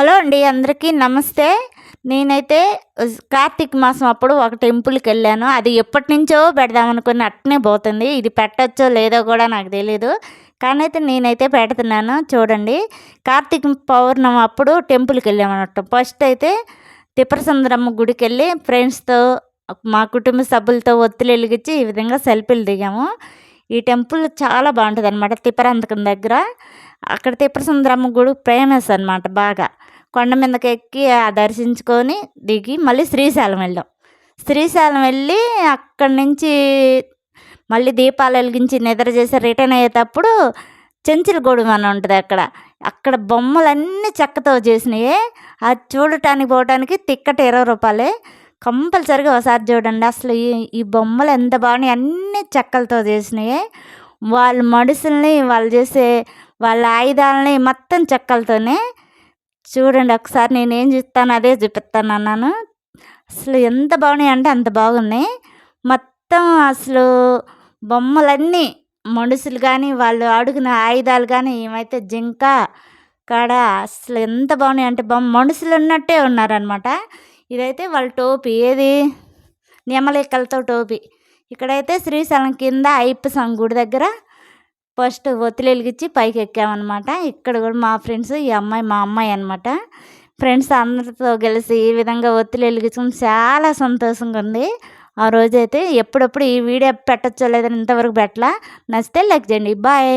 Hello అండి అందరికీ నమస్తే. నేనైతే కార్తీక మాసం అప్పుడు ఒక టెంపుల్కి వెళ్ళాను. అది ఎప్పటి నుంచో పెడదామనుకుని అట్నే పోతుంది. ఇది పెట్టచ్చో లేదో కూడా నాకు తెలీదు. కానీ అయితే నేనైతే పెడుతున్నాను. చూడండి. కార్తీక పౌర్ణమి అప్పుడు టెంపుల్కి వెళ్ళామన్నట్టు ఫస్ట్ అయితే తిప్పరసుందరమ్మ గుడికి వెళ్ళి ఫ్రెండ్స్తో మా కుటుంబ సభ్యులతో ఒత్తిడి వెలిగించి ఈ విధంగా సెల్ఫీలు దిగాము. ఈ టెంపుల్ చాలా బాగుంటుంది అనమాట తిప్పరంతకం దగ్గర. అక్కడ తిప్పరసుందరమ్మ గుడి ఫేమస్ అనమాట బాగా. కొండ మీదకి ఎక్కి దర్శించుకొని దిగి మళ్ళీ శ్రీశైలం వెళ్ళాం. శ్రీశైలం వెళ్ళి అక్కడి నుంచి మళ్ళీ దీపాలు వెలిగించి నిద్ర చేసి రిటర్న్ అయ్యేటప్పుడు చెంచులగూడెం అని ఉంటుంది అక్కడ. అక్కడ బొమ్మలన్నీ చెక్కతో చేసినాయి. అది చూడటానికి పోవటానికి తిక్కట ఇరవై రూపాయలే. కంపల్సరిగా ఒకసారి చూడండి అసలు ఈ ఈ బొమ్మలు ఎంత బాగున్నాయి. అన్నీ చెక్కలతో చేసినాయి. వాళ్ళ మనుషుల్ని వాళ్ళు చేసే వాళ్ళ ఆయుధాలని మొత్తం చెక్కలతోనే చూడండి ఒకసారి నేనేం చూస్తాను అదే చూపిస్తాను అన్నాను. అసలు ఎంత బాగున్నాయి అంటే అంత బాగున్నాయి. మొత్తం అసలు బొమ్మలన్నీ మనుషులు కానీ వాళ్ళు అడుగున ఆయుధాలు కానీ ఏమైతే జింక కాడ అసలు ఎంత బాగున్నాయి అంటే బొమ్మ మనుషులు ఉన్నట్టే ఉన్నారనమాట ఇదైతే వాళ్ళ టోపీ. ఏది? నెమలికలతో టోపీ. ఇక్కడైతే శ్రీశైలం కింద అయ్యప్ప స్వామి గుడి దగ్గర ఫస్ట్ ఒత్తిడి వెలిగించి పైకి ఎక్కామన్నమాట ఇక్కడ కూడా మా ఫ్రెండ్స్ ఈ అమ్మాయి మా అమ్మాయి అనమాట ఫ్రెండ్స్ అందరితో కలిసి ఈ విధంగా ఒత్తిడి వెలిగించుకుని చాలా సంతోషంగా ఉంది ఆ రోజైతే ఎప్పుడప్పుడు ఈ వీడియో పెట్టచ్చో లేదని ఇంతవరకు పెట్టలా. నచ్చితే లైక్ చేయండి. బాయ్.